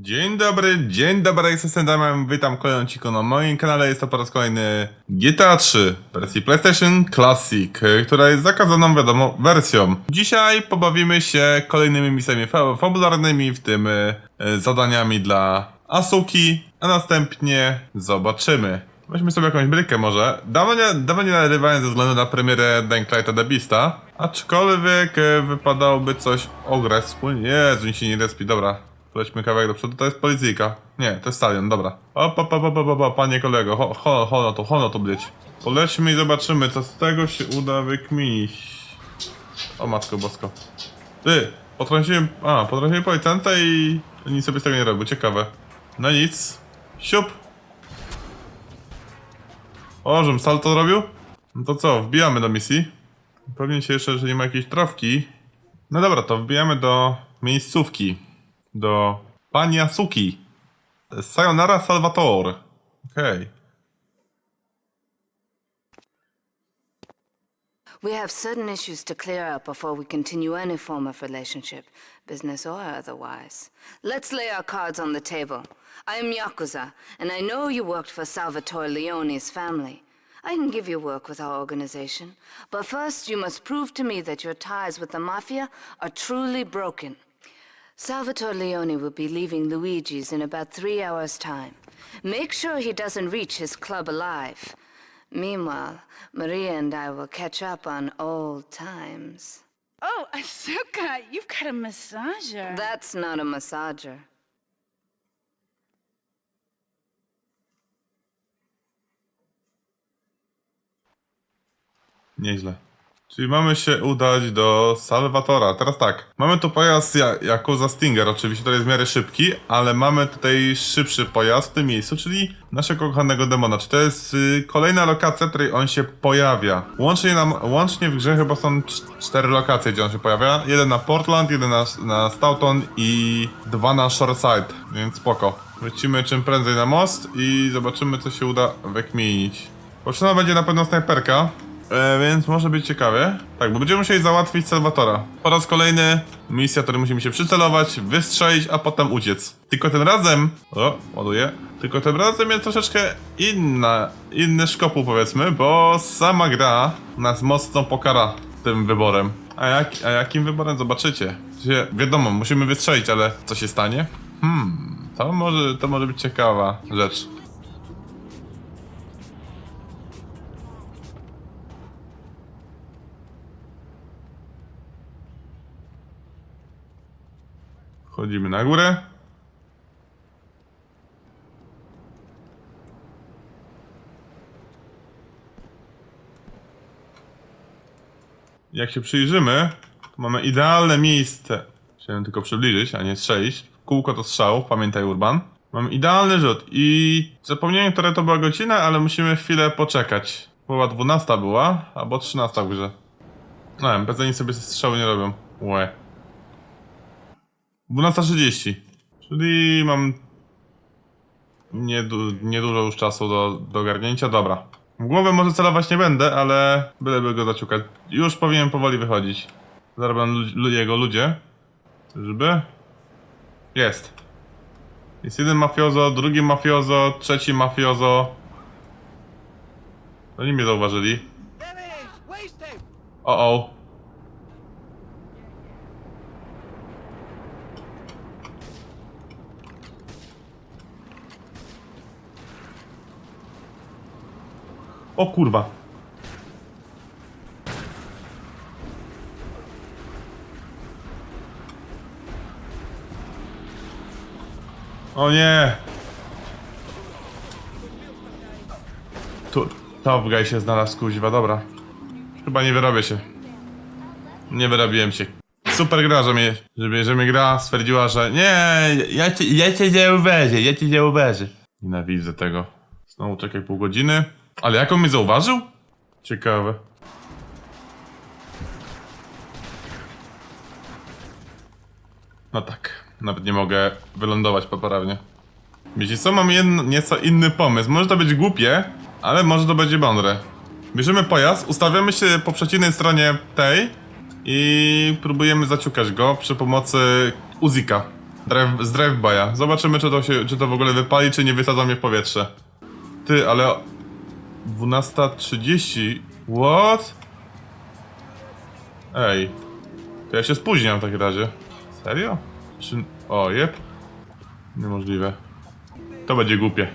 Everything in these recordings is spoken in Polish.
Dzień dobry, dzień dobry, jestem Sendamem, witam kolejną odcinku na moim kanale, jest to po raz kolejny GTA 3 w wersji PlayStation Classic, która jest zakazaną, wiadomo, wersją. Dzisiaj pobawimy się kolejnymi misjami fa- fabularnymi, w tym y, zadaniami dla Asuki, a następnie zobaczymy. Weźmy sobie jakąś brykę może. Dawno nie, dawno nie nagrywałem ze względu na premierę Dying Lighta The Beasta, aczkolwiek y, wypadałoby coś ograć wspólnie. Jezu, nikt się nie respi, dobra. Lećmy kawałek do przodu, to jest policyjka. Nie, to jest stadion, dobra. Op, op, op, op, op, op, panie kolego, ho, ho, ho, to, ho, no to blieć. Polećmy i zobaczymy, co z tego się uda wykminić. O matko bosko. Ty, potrąciłem, a, potrąciłem policjanta i nic sobie z tego nie robił, ciekawe. No nic. Siup. O, żem salto zrobił? No to co, wbijamy do misji. Pewnie się jeszcze, że nie ma jakiejś trawki. No dobra, to wbijamy do miejscówki. Do pani Asuki. Sayonara Salvatore. Okej. We have certain issues to clear up before we continue any form of relationship, business or otherwise. Let's lay our cards on the table. I am Yakuza, and I know you worked for Salvatore Leone's family. I can give you work with our organization, but first you must prove to me that your ties with the Mafia are truly broken. Salvatore Leone will be leaving Luigi's in about three hours' time. Make sure he doesn't reach his club alive. Meanwhile, Maria and I will catch up on old times. Oh, Asuka, you've got a massager. That's not a massager. Nieźle. Czyli mamy się udać do Salvatora. Teraz tak, mamy tu pojazd ja Yakuza Stinger, oczywiście to jest w miarę szybki, ale mamy tutaj szybszy pojazd w tym miejscu, czyli naszego kochanego demona. Czy to jest y, kolejna lokacja, w której on się pojawia? Łącznie, nam, łącznie w grze chyba są cz- cztery lokacje, gdzie on się pojawia. Jeden na Portland, jeden na, na Stoughton i dwa na Shoreside, więc spoko. Wrócimy czym prędzej na most i zobaczymy, co się uda wykminić. Potrzebna będzie na pewno snajperka, E, więc może być ciekawie. Tak, bo będziemy musieli załatwić Salwatora. Po raz kolejny misja, której musimy się przycelować, wystrzelić, a potem uciec. Tylko tym razem... O, ładuję. Tylko tym razem jest troszeczkę inna, inny szkopuł powiedzmy, bo sama gra nas mocno pokara tym wyborem. A, jak, a jakim wyborem zobaczycie? Wiadomo, musimy wystrzelić, ale co się stanie? Hmm, to może, to może być ciekawa rzecz. Wchodzimy na górę. Jak się przyjrzymy, to mamy idealne miejsce. Chciałem tylko przybliżyć, a nie strzelić. Kółko to strzał, pamiętaj Urban. Mamy idealny rzut i zapomniałem, która to była godzina, ale musimy chwilę poczekać. Była 12 była, albo 13 w grze. No wiem, nic sobie strzały nie robią. Łe. 12.30. Czyli mam niedu, niedużo już czasu do, do ogarnięcia. Dobra. W głowę może celować nie będę, ale byleby go zaciukać. Już powinien powoli wychodzić. Zaraz będą lu- jego ludzie. Czyżby? Jest. Jest jeden mafiozo, drugi mafiozo, trzeci mafiozo. Oni mnie zauważyli. O o. O kurwa. O nie. Tu, top guy się znalazł, kuźwa, dobra. Chyba nie wyrobię się. Nie wyrobiłem się. Super gra, że mnie, że że mnie gra stwierdziła, że nie, ja cię, ja cię nie uwierzę, ja cię nie uwierzę. Nienawidzę tego. Znowu czekaj pół godziny. Ale jak on mnie zauważył? Ciekawe. No tak, nawet nie mogę wylądować poprawnie. Wiecie co, mam jedno, nieco inny pomysł. Może to być głupie, ale może to będzie mądre. Bierzemy pojazd, ustawiamy się po przeciwnej stronie tej i próbujemy zaciukać go przy pomocy Uzika. drive, z drive-by'a. Zobaczymy, czy to, się, czy to w ogóle wypali, czy nie wysadza mnie w powietrze. Ty, ale... 12.30? What? Ej. To ja się spóźniam w takim razie. Serio? Czy... O, jep. Niemożliwe. To będzie głupie.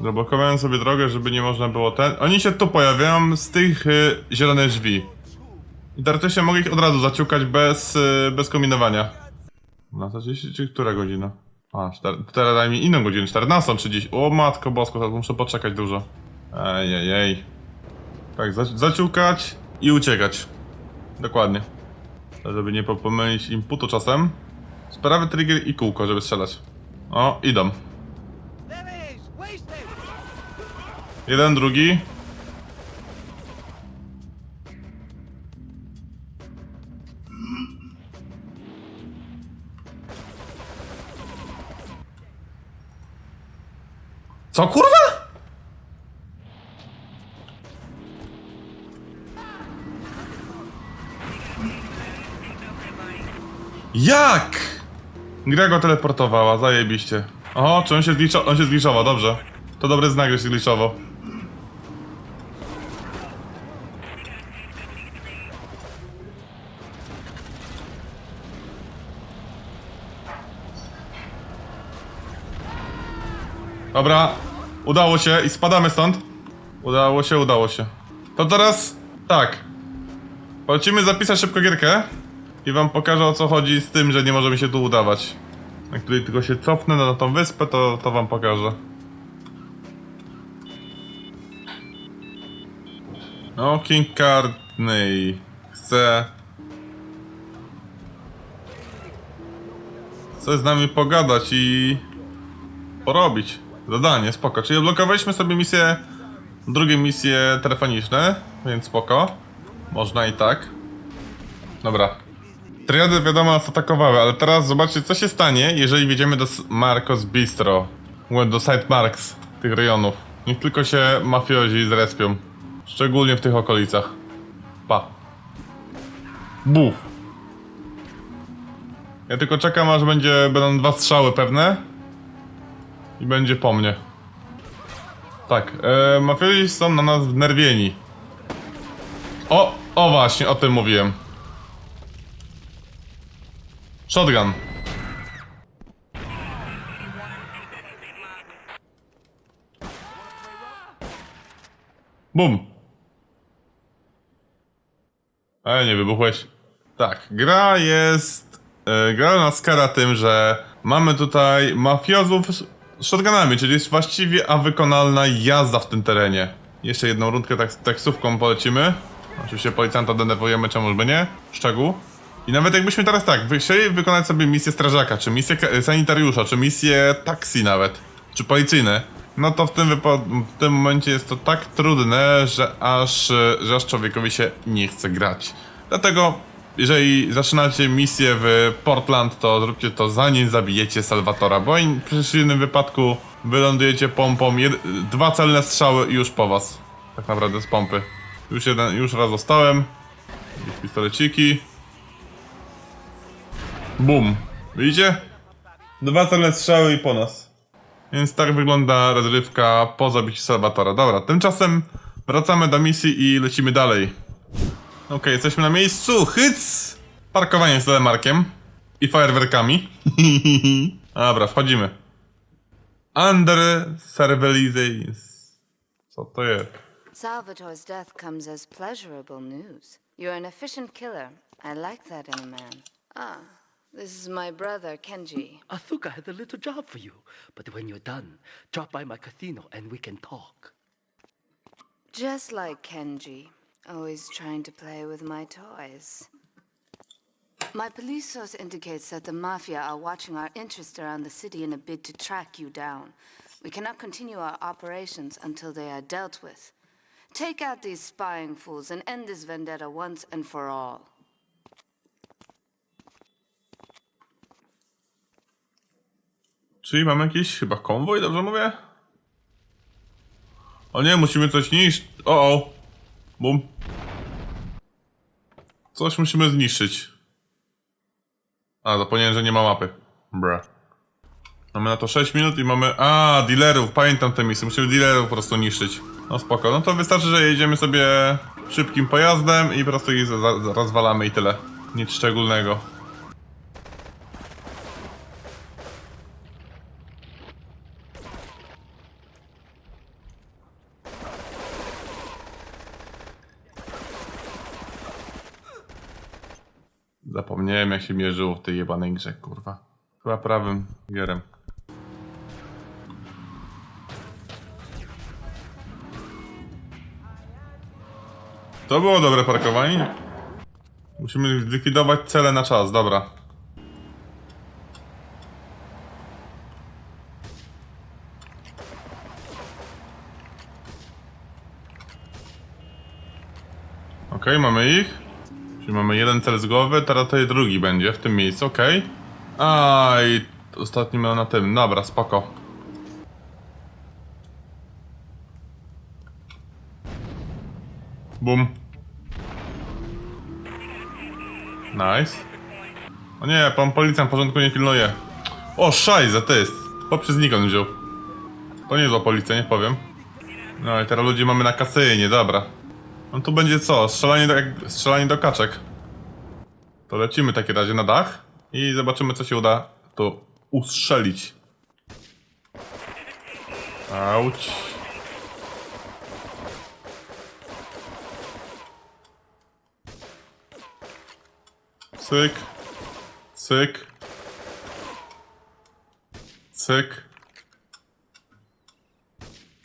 Zablokowałem sobie drogę, żeby nie można było ten... Oni się tu pojawiają z tych y, zielonych drzwi. I teoretycznie mogę ich od razu zaciukać bez, y, bez kombinowania. Na to dziś, czy która godzina? A, teraz daj mi inną godzinę, 14.30. O matko bosko, muszę poczekać dużo. Ej. Tak, za, zaciukać i uciekać. Dokładnie. To Żeby nie po- pomylić inputu czasem. Sprawy trigger i kółko, żeby strzelać. O, idą. Jeden, drugi. Co kurwa? Jak? Gra go teleportowała, zajebiście. O, czy on się zgliczował? On się zgliczował, dobrze. To dobry znak, że się zgliczował. Dobra, udało się i spadamy stąd. Udało się, udało się. To teraz tak. Polecimy zapisać szybko gierkę i wam pokażę o co chodzi z tym, że nie możemy się tu udawać. Jak tutaj tylko się cofnę na tą wyspę, to, to wam pokażę. No, King Cartney chce... Chce z nami pogadać i... porobić. Zadanie, spoko. Czyli odblokowaliśmy sobie misje... Drugie misje telefoniczne, więc spoko. Można i tak. Dobra. Triady wiadomo nas atakowały, ale teraz zobaczcie co się stanie, jeżeli wjedziemy do Marcos Bistro. Mówię, Do Side Marks tych rejonów. Niech tylko się mafiozi zrespią. Szczególnie w tych okolicach. Pa. Buf. Ja tylko czekam aż będzie, będą dwa strzały pewne. I będzie po mnie. Tak, e, mafiozi są na nas wnerwieni. O, o właśnie, o tym mówiłem. Shotgun. Bum. Ale nie wybuchłeś. Tak, gra jest... E, gra nas kara tym, że mamy tutaj mafiozów z shotgunami, czyli jest właściwie a wykonalna jazda w tym terenie. Jeszcze jedną rundkę tak, taksówką polecimy. Oczywiście policjanta denerwujemy, czemu by nie. Szczegół. I nawet jakbyśmy teraz tak, chcieli wykonać sobie misję strażaka, czy misję sanitariusza, czy misję taksi nawet, czy policyjne, no to w tym, w tym momencie jest to tak trudne, że aż, że aż człowiekowi się nie chce grać. Dlatego, jeżeli zaczynacie misję w Portland, to zróbcie to zanim zabijecie Salvatora, bo w przeciwnym wypadku wylądujecie pompą, dwa celne strzały i już po was. Tak naprawdę z pompy. Już jeden, już raz dostałem. Pistoleciki. Bum. Widzicie? Dwa celne strzały i po nas. Więc tak wygląda rozrywka po zabiciu Salvatora. Dobra, tymczasem wracamy do misji i lecimy dalej. Okej, jesteśmy na miejscu. Hyc! Parkowanie z telemarkiem i fajerwerkami. Dobra, wchodzimy. Under surveillance. Co to jest? Salvatore's death comes as pleasurable news. You're an efficient killer. I like that in a man. Ah, this is my brother, Kenji. Asuka has a little job for you. But when you're done, drop by my casino and we can talk. Just like Kenji, always trying to play with my toys. My police source indicates that the Mafia are watching our interests around the city in a bid to track you down. We cannot continue our operations until they are dealt with. Take out these spying fools and end this vendetta once and for all. Czyli mamy jakiś chyba konwoj, dobrze mówię? O nie, musimy coś niszczyć. O, o. Bum. Coś musimy zniszczyć. A, zapomniałem, że nie ma mapy. Bra. Mamy na to 6 minut i mamy... A, dealerów, pamiętam te misje, musimy dealerów po prostu niszczyć. No spoko, no to wystarczy, że jedziemy sobie szybkim pojazdem i po prostu ich rozwalamy i tyle. Nic szczególnego. Zapomniałem jak się mierzyło w tej jebanej grze, kurwa. Chyba prawym gierem. To było dobre parkowanie. Musimy zlikwidować cele na czas, dobra. Okej, mamy ich. Czyli mamy jeden cel z głowy, teraz tutaj drugi będzie w tym miejscu, okej. A i ostatni miał na tym, dobra, spoko. Bum. Nice. O nie, pan policjant w porządku nie pilnuje. O, szajze, to jest. Poprzez znikąd wziął. To nie zła policja, nie powiem. No i teraz ludzi mamy na kasynie, dobra. No tu będzie co? Strzelanie do, strzelanie do kaczek. To lecimy w takim razie na dach i zobaczymy co się uda tu ustrzelić. Auć. Cyk. Cyk. Cyk.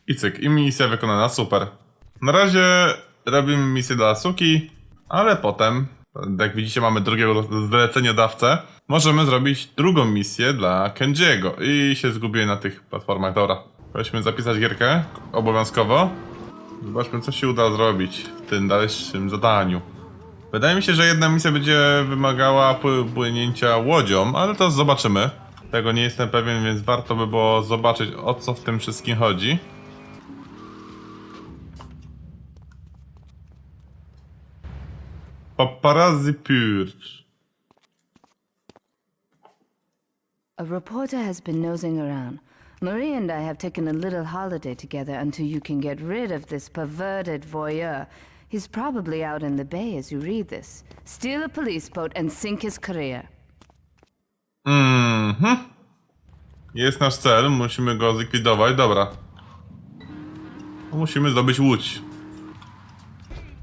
I cyk. I misja wykonana, super. Na razie robimy misję dla Asuki, ale potem, jak widzicie mamy drugiego zleceniodawcę, możemy zrobić drugą misję dla Kenjiego. I się zgubiłem na tych platformach, dobra. Weźmy zapisać gierkę, obowiązkowo. Zobaczmy co się uda zrobić w tym dalszym zadaniu. Wydaje mi się, że jedna misja będzie wymagała pły- płynięcia łodzią, ale to zobaczymy. Tego nie jestem pewien, więc warto by było zobaczyć o co w tym wszystkim chodzi. Paparazzi. A reporter has been nosing around. Marie and I have taken a little holiday together until you can get rid of this perverted voyeur. He's probably out in the bay as you read this. Steal a police boat and sink his career. Mhm. Jest nasz cel, musimy go zlikwidować, dobra. Musimy zdobyć łódź.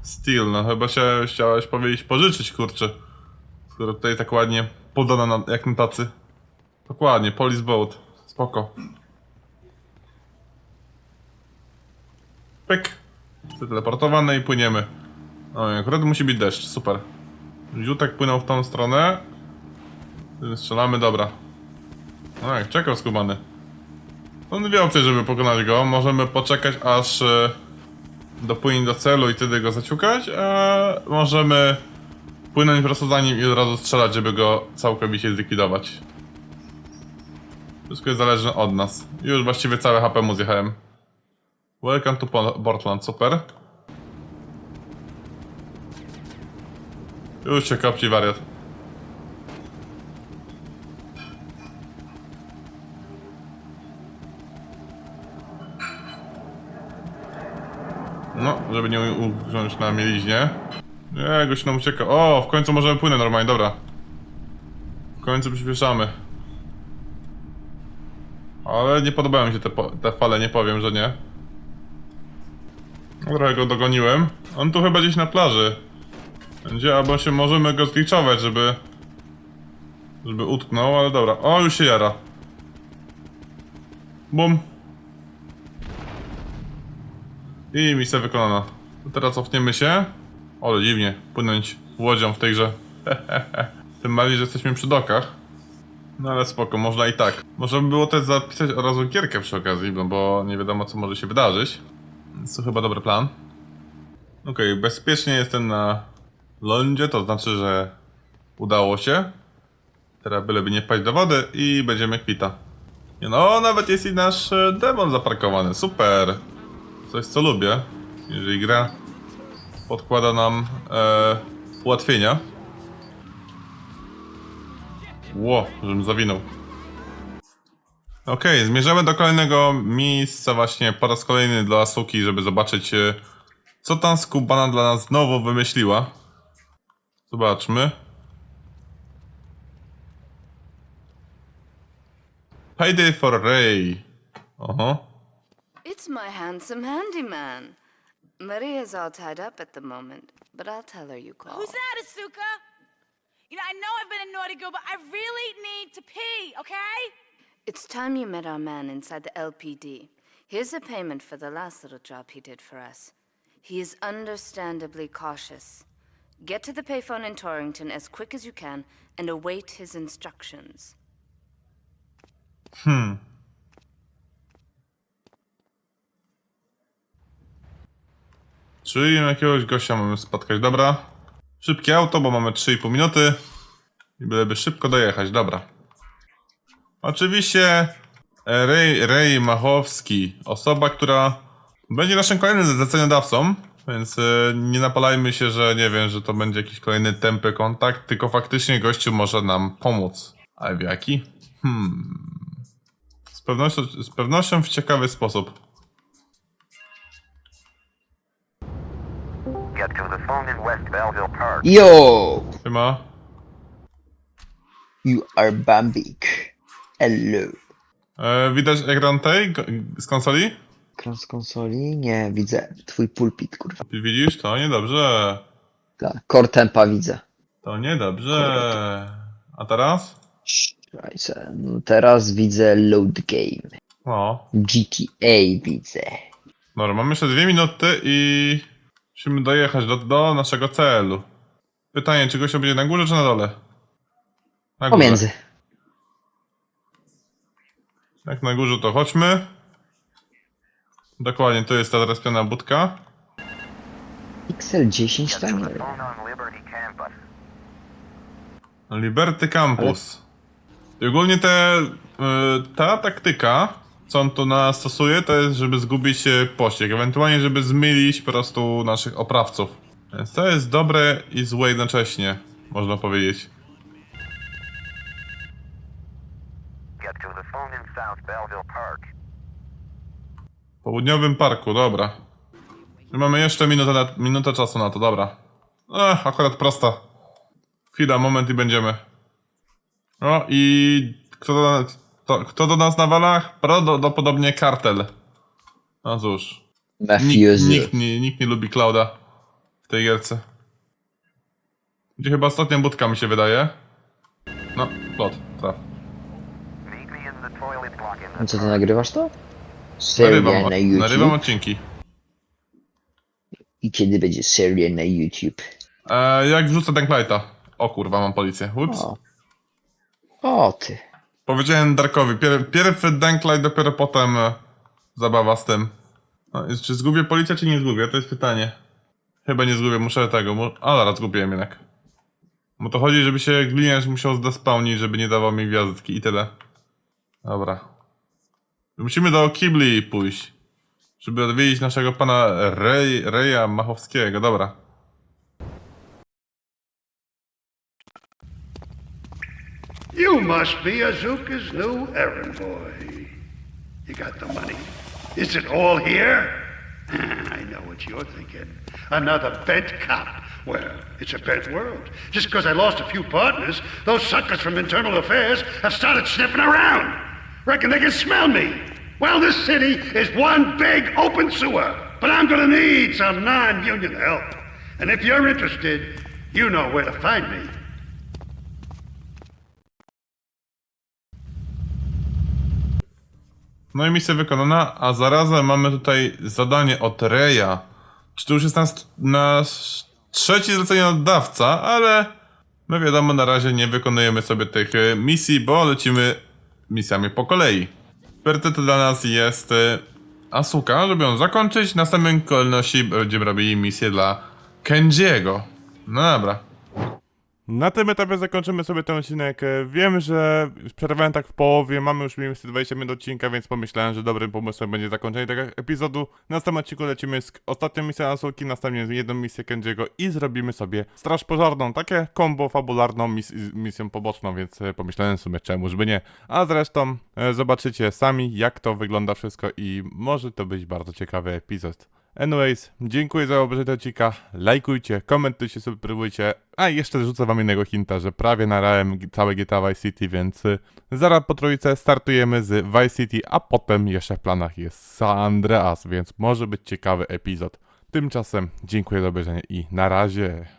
Steel, no chyba się chciałeś powiedzieć pożyczyć, kurczę. Skoro tutaj tak ładnie podana na, jak na tacy. Dokładnie, police boat. Spoko. Pyk. Teleportowane i płyniemy. O, akurat musi być deszcz, super. Ziutek płynął w tą stronę. Strzelamy, dobra. No jak, czekał skubany. On wie opcję, żeby pokonać go. Możemy poczekać aż e, dopłynie do celu i wtedy go zaciukać, a możemy płynąć prosto za nim i od razu strzelać, żeby go całkowicie zlikwidować. Wszystko jest zależne od nas. Już właściwie całe HP mu zjechałem. Welcome to Po- Portland, super. Już się kopci wariat. Żeby nie ugrząć na mieliźnie. Nie, gość nam ucieka. O, w końcu możemy płynąć normalnie, dobra. W końcu przyspieszamy. Ale nie podobają mi się te, te fale, nie powiem, że nie. Trochę go dogoniłem. On tu chyba gdzieś na plaży. Będzie, albo się możemy go zgliczować, żeby... Żeby utknął, ale dobra. O, już się jara. Bum. I misja wykonana. To teraz cofniemy się. Ale dziwnie, płynąć łodzią w tej grze. Tym bardziej, że jesteśmy przy dokach. No ale spoko, można i tak. Można by było też zapisać od razu gierkę przy okazji, no bo nie wiadomo co może się wydarzyć. Więc to chyba dobry plan. Okej, bezpiecznie jestem na lądzie, to znaczy, że udało się. Teraz byleby nie wpaść do wody i będziemy kwita. No, nawet jest i nasz demon zaparkowany, super. Coś co lubię, jeżeli gra podkłada nam e, ułatwienia. Ło, żebym zawinął. Okej, zmierzamy do kolejnego miejsca właśnie po raz kolejny dla Asuki, żeby zobaczyć e, co tam Skubana dla nas znowu wymyśliła. Zobaczmy. Payday for Ray. Oho. It's my handsome handyman. Maria's all tied up at the moment, but I'll tell her you called. Who's that, Asuka? You know, I know I've been a naughty girl, but I really need to pee, okay? It's time you met our man inside the LPD. Here's a payment for the last little job he did for us. He is understandably cautious. Get to the payphone in Torrington as quick as you can and await his instructions. Hmm. Czyli jakiegoś gościa mamy spotkać, dobra. Szybkie auto, bo mamy 3,5 minuty. I byleby szybko dojechać, dobra. Oczywiście e, Ray, Ray Machowski, osoba, która będzie naszym kolejnym zleceniodawcą, więc e, nie napalajmy się, że nie wiem, że to będzie jakiś kolejny tępy kontakt, tylko faktycznie gościu może nam pomóc. Ale w jaki? Hmm. Z pewnością, z pewnością w ciekawy sposób. Get to the phone in West Belleville Park. Yo, Chyba. you are Bambik. Hello. E, widać ekran tej go- z konsoli? Ekran z konsoli? Nie, widzę twój pulpit, kurwa. Ty widzisz? To niedobrze. Tak, core tempa widzę. To niedobrze. A teraz? No teraz widzę load game. No. GTA widzę. Dobra, mamy jeszcze dwie minuty i musimy dojechać do, do naszego celu. Pytanie, czy gościa będzie na górze czy na dole? Na górze. Pomiędzy. Jak na górze to chodźmy. Dokładnie, to jest ta zrespiona budka. Pixel 10 Get to tam? Liberty Campus. I ogólnie te, y, ta taktyka, co on tu nas stosuje, to jest, żeby zgubić e, pościg, ewentualnie, żeby zmylić po prostu naszych oprawców. Więc to jest dobre i złe jednocześnie, można powiedzieć. W południowym parku, dobra. Mamy jeszcze minutę, na, minutę czasu na to, dobra. Ech, akurat prosta. Chwila, moment i będziemy. No i kto to, kto do nas nawala? Prawdopodobnie kartel. No cóż. Nikt, nikt, nie, nikt nie lubi Clouda w tej gierce. Gdzie chyba ostatnia budka mi się wydaje. No, plot, traf. No the Co ty nagrywasz to? Seria Narywam, na YouTube? narywam odcinki. I kiedy będzie seria na YouTube? E, jak wrzucę Danklighta? O kurwa, mam policję. Ups. O. O ty. Powiedziałem Darkowi, pier, pierwszy Danklight, dopiero potem e, zabawa z tym. No, czy zgubię policję, czy nie zgubię? To jest pytanie. Chyba nie zgubię, muszę tego, mu... a zaraz zgubiłem jednak. Bo to chodzi, żeby się gliniarz musiał zdespawnić, żeby nie dawał mi gwiazdki i tyle. Dobra. Musimy do Kibli pójść. Żeby odwiedzić naszego pana Rej, Reja Machowskiego, dobra. You must be Azuka's new errand boy. You got the money. Is it all here? I know what you're thinking. Another bent cop. Well, it's a bent world. Just because I lost a few partners, those suckers from Internal Affairs have started sniffing around. Reckon they can smell me. Well, this city is one big open sewer. But I'm gonna need some non-union help. And if you're interested, you know where to find me. No i misja wykonana, a zarazem mamy tutaj zadanie od Reja. Czy to już jest nasz, nasz trzeci zleceniodawca, ale no wiadomo, na razie nie wykonujemy sobie tych e, misji, bo lecimy misjami po kolei. Priorytetem dla nas jest e, Asuka, żeby ją zakończyć. Następnej kolejności będziemy robili misję dla Kenjiego. No dobra. Na tym etapie zakończymy sobie ten odcinek. E, Wiem, że przerwałem tak w połowie, mamy już mniej więcej 20 minut odcinka, więc pomyślałem, że dobrym pomysłem będzie zakończenie tego epizodu. W następnym odcinku lecimy z ostatnią misją Asuki, następnie z jedną misję Kenjiego i zrobimy sobie Straż Pożarną, takie combo fabularną mis misją poboczną, więc e, pomyślałem w sumie czemuż by nie. A zresztą E, Zobaczycie sami, jak to wygląda wszystko i może to być bardzo ciekawy epizod. Anyways, dziękuję za obejrzenie odcinka, lajkujcie, komentujcie, subskrybujcie, a jeszcze rzucę wam jednego hinta, że prawie narałem całe GTA Vice City, więc y, zaraz po trójce startujemy z Vice City, a potem jeszcze w planach jest San Andreas, więc może być ciekawy epizod. Tymczasem dziękuję za obejrzenie i na razie.